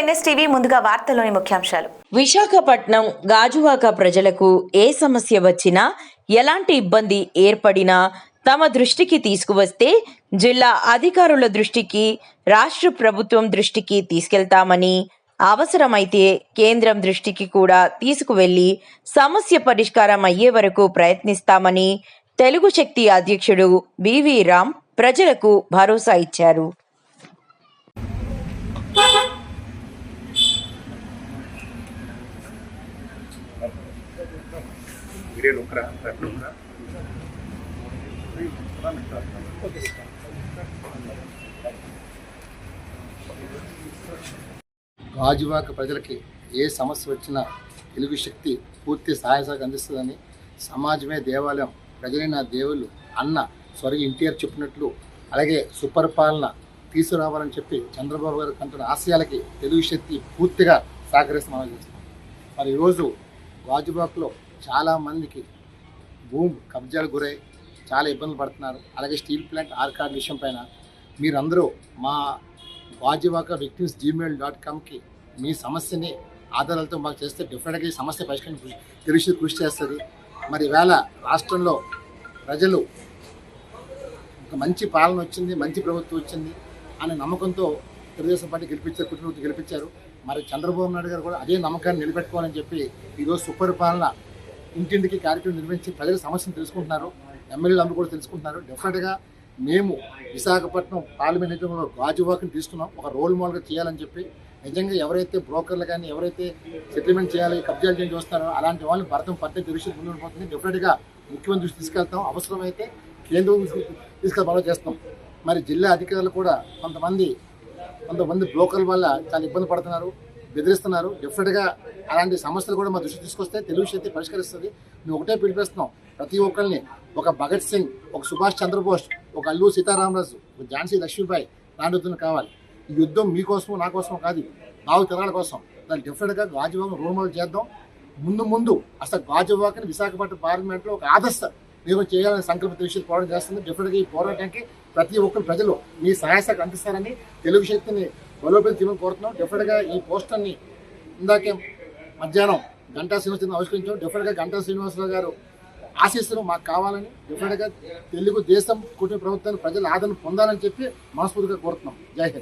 NSTV ముందుగా వార్తల్లోని ముఖ్యాంశాలు. విశాఖపట్నం గాజువాక ప్రజలకు ఏ సమస్య వచ్చినా ఎలాంటి ఇబ్బంది ఏర్పడినా తమ దృష్టికి తీసుకువస్తే జిల్లా అధికారుల దృష్టికి రాష్ట్ర ప్రభుత్వం దృష్టికి తీసుకెళ్తామని అవసరమైతే కేంద్రం దృష్టికి కూడా తీసుకువెళ్ళి సమస్య పరిష్కారం అయ్యే వరకు ప్రయత్నిస్తామని తెలుగు శక్తి అధ్యక్షుడు బివి రామ్ ప్రజలకు భరోసా ఇచ్చారు. వీడియో నొక్కరా నొక్కరా గాజువాక ప్రజలకి ఏ సమస్య వచ్చినా తెలుగు శక్తి పూర్తి సహాయ సహకారం అందిస్తుందని సమాజమే దేవాలయం ప్రజలైన నా దేవుళ్ళు అన్న స్వర్గ ఎన్టీఆర్ చెప్పినట్లు అలాగే సుపరిపాలన తీసుకురావాలని చెప్పి చంద్రబాబు గారు కంటున్న ఆశయాలకి తెలుగు శక్తి పూర్తిగా సహకరిస్తామని చేస్తున్నాం మరి ఈరోజు గాజువాకలో చాలామందికి భూమి కబ్జాలు గురై చాలా ఇబ్బందులు పడుతున్నారు. అలాగే స్టీల్ ప్లాంట్ ఆర్కాడ్ విషయం పైన మీరందరూ మా వాజివాక విక్టిమ్స్ జీమెయిల్ డాట్ కామ్కి మీ సమస్యని ఆధారాలతో మాకు చేస్తే డెఫినెట్గా ఈ సమస్య పరిష్కరించి తెలిసి కృషి చేస్తుంది. మరి ఈవేళ రాష్ట్రంలో ప్రజలు ఒక మంచి పాలన వచ్చింది మంచి ప్రభుత్వం వచ్చింది అనే నమ్మకంతో తెలుగుదేశం పార్టీ గెలిపించారు కుటుంబం గెలిపించారు. మరి చంద్రబాబు నాయుడు గారు కూడా అదే నమ్మకాన్ని నిలబెట్టుకోవాలని చెప్పి ఈరోజు సుపరిపాలన ఇంటింటికి కార్యక్రమం నిర్వహించి ప్రజల సమస్యను తెలుసుకుంటున్నారు. ఎమ్మెల్యేలు అందరూ కూడా తెలుసుకుంటున్నారు. డెఫినెట్గా మేము విశాఖపట్నం పార్లమెంట్ ఎన్నికల్లో తీసుకున్నాం. ఒక రోల్ మోడల్గా చేయాలని చెప్పి నిజంగా ఎవరైతే బ్రోకర్లు కానీ ఎవరైతే సెటిల్మెంట్ చేయాలి కబ్జాలు చేయాలి చూస్తారో అలాంటి వాళ్ళని భరతం పట్టే దృష్టి ముందుకుపోతుంది డెఫినెట్గా ముఖ్యమంత్రి దృష్టి తీసుకెళ్తాం. అవసరమైతే కేంద్రం తీసుకెళ్ళి చేస్తాం మరి జిల్లా అధికారులు కూడా కొంతమంది కొంతమంది బ్రోకర్ల వల్ల చాలా ఇబ్బంది పడుతున్నారు. బెదిరిస్తున్నారు. డెఫినెట్గా అలాంటి సమస్యలు కూడా మా దృష్టి తీసుకొస్తే తెలుగు శక్తి పరిష్కరిస్తుంది. మేము ఒకటే పిలిపిస్తున్నాం. ప్రతి ఒక్కరిని ఒక భగత్ సింగ్ ఒక సుభాష్ చంద్రబోస్ ఒక అల్లు సీతారామరాజు ఒక ఝాన్సీ లక్ష్మీబాయి లాంటి కావాలి. ఈ యుద్ధం మీకోసం నా కోసం కాదు బావు తరాల కోసం. దాన్ని డెఫినెట్గా గాజువాకను రోల్ చేద్దాం. ముందు ముందు అసలు గాజువాకని విశాఖపట్నం పార్లమెంట్లో ఒక ఆదర్శ మేము చేయాలని సంకల్ప తెలిసి పోరాటం చేస్తుంది. డెఫినెట్గా ఈ పోరాటానికి ప్రతి ఒక్కరు ప్రజలు మీ సహాయ అందిస్తారని తెలుగు శక్తిని బలోపేతం చేయమని కోరుతున్నాం. డెఫినెట్గా ఈ పోస్టర్ని ఇందాకే మధ్యాహ్నం గంటా శ్రీనివాసరావు ఆవిష్కరించాం. డెఫినెట్గా గంటా శ్రీనివాసరావు గారు ఆశీస్సులు మాకు కావాలని డెఫినెట్గా తెలుగు దేశం కుటుంబ ప్రభుత్వాన్ని ప్రజల ఆదరణ పొందాలని చెప్పి మనస్ఫూర్తిగా కోరుతున్నాం. జై హింద్.